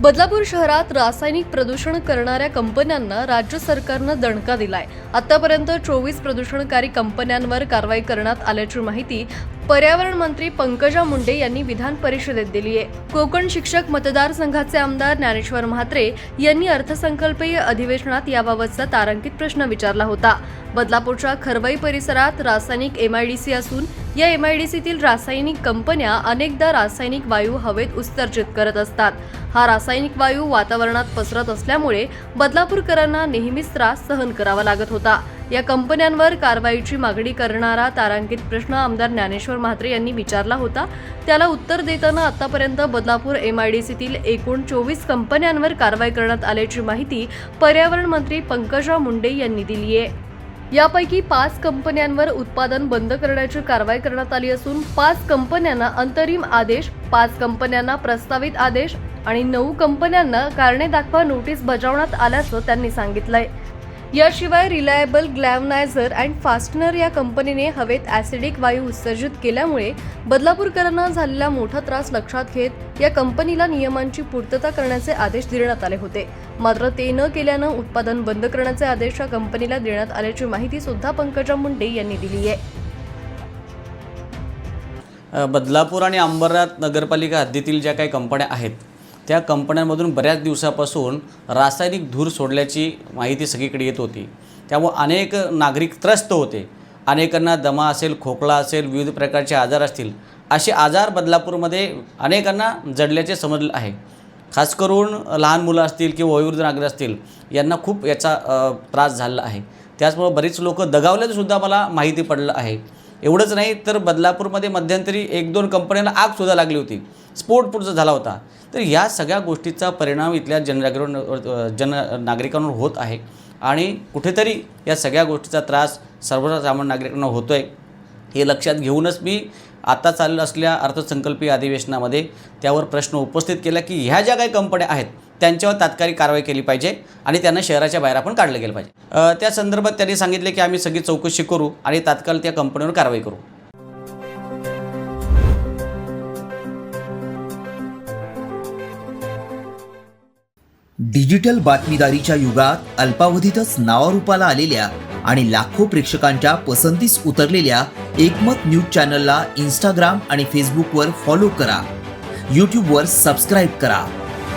बदलापूर शहरात रासायनिक प्रदूषण करणाऱ्या कंपन्यांना राज्य सरकारनं दणका दिलाय. आतापर्यंत चोवीस प्रदूषणकारी कंपन्यांवर कारवाई करण्यात आल्याची माहिती पर्यावरण मंत्री पंकजा मुंडे यांनी विधान परिषदेत दिली आहे. कोकण शिक्षक मतदारसंघाचे आमदार ज्ञानेश्वर म्हात्रे यांनी अर्थसंकल्पीय अधिवेशनात याबाबतचा तारांकित प्रश्न विचारला होता. बदलापूरच्या खरवई परिसरात रासायनिक एमआयडीसी असून या एमआयडीसीतील रासायनिक कंपन्या अनेकदा रासायनिक वायू हवेत उत्सर्जित करत असतात. हा रासायनिक वायू वातावरणात पसरत असल्यामुळे बदलापूरकरांना नेहमीच त्रास सहन करावा लागत होता. या कंपन्यांवर कारवाईची मागणी करणारा तारांकित प्रश्न आमदार ज्ञानेश्वर म्हात्रे यांनी विचारला होता. त्याला उत्तर देताना आतापर्यंत बदलापूर एमआयडीसीतील एकूण चोवीस कंपन्यांवर कारवाई करण्यात आल्याची माहिती पर्यावरण मंत्री पंकजा मुंडे यांनी दिली आहे. यापैकी पाच कंपन्यांवर उत्पादन बंद करण्याची कारवाई करण्यात आली असून पाच कंपन्यांना अंतरिम आदेश पाच कंपन्यांना प्रस्तावित आदेश आणि नऊ कंपन्यांना कारणे दाखवा नोटीस बजावण्यात आल्याचं त्यांनी सांगितलंय. याशिवाय रिलायबल ग्लॅमनायझर अँड फास्टनर या कंपनीने हवेत ॲसिडिक वायू उत्सर्जित केल्यामुळे बदलापूरकरांना झालेला मोठा त्रास लक्षात घेत या कंपनीला नियमांची पूर्तता करण्याचे आदेश देण्यात आले होते. मात्र ते न केल्यानं उत्पादन बंद करण्याचे आदेश या कंपनीला देण्यात आल्याची माहिती सुद्धा पंकजा मुंडे यांनी दिली आहे. बदलापूर आणि अंबरनाथ नगरपालिका हद्दीतील ज्या काही कंपन्या आहेत त्या कंपन्यांमधून बऱ्याच दिवसापासून रासायनिक धूर सोडल्याची माहिती सगळीकडे येत होती. त्यामुळे अनेक नागरिक त्रस्त होते. अनेकांना दमा असेल खोकला असेल विविध प्रकारचे आजार असतील असे आजार बदलापूरमध्ये अनेकांना जडल्याचे समजलं आहे. खास करून लहान मुलं असतील किंवा वयोवृद्ध नागरिक असतील यांना खूप याचा त्रास झाला आहे. त्याचमुळं बरीच लोक दगावल्याचंसुद्धा मला माहिती पडलं आहे. एवढंच नाही तर बदलापूरमध्ये मध्यंतरी एक दोन कंपन्यांना आगसुद्धा लागली होती. स्फोट पुढचा झाला होता. तर या सगळ्या गोष्टीचा परिणाम इथल्या जनजागरण जन नागरिकांवर होत आहे. आणि कुठेतरी या सगळ्या गोष्टीचा त्रास सर्वसामान्य नागरिकांना होतो आहे हे लक्षात घेऊनच मी आता चालू असलेल्या अर्थसंकल्पीय अधिवेशनामध्ये त्यावर प्रश्न उपस्थित केला की ह्या ज्या काही कंपन्या आहेत त्यांच्यावर तात्कालिक कारवाई केली पाहिजे आणि त्यांना शहराच्या बाहेर आपण काढलं गेलं पाहिजे. त्या संदर्भात त्यांनी सांगितले की आम्ही सगळी चौकशी करू आणि तात्काळ त्या कंपनीवर कारवाई करू. डिजिटल बातमीदारीच्या युगात अल्पावधीतच नावारूपाला आलेल्या आणि लाखो प्रेक्षकांच्या पसंतीस उतरलेल्या एकमत न्यूज चॅनलला इंस्टाग्राम आणि फेसबुकवर फॉलो करा. यूट्यूबवर सबस्क्राईब करा.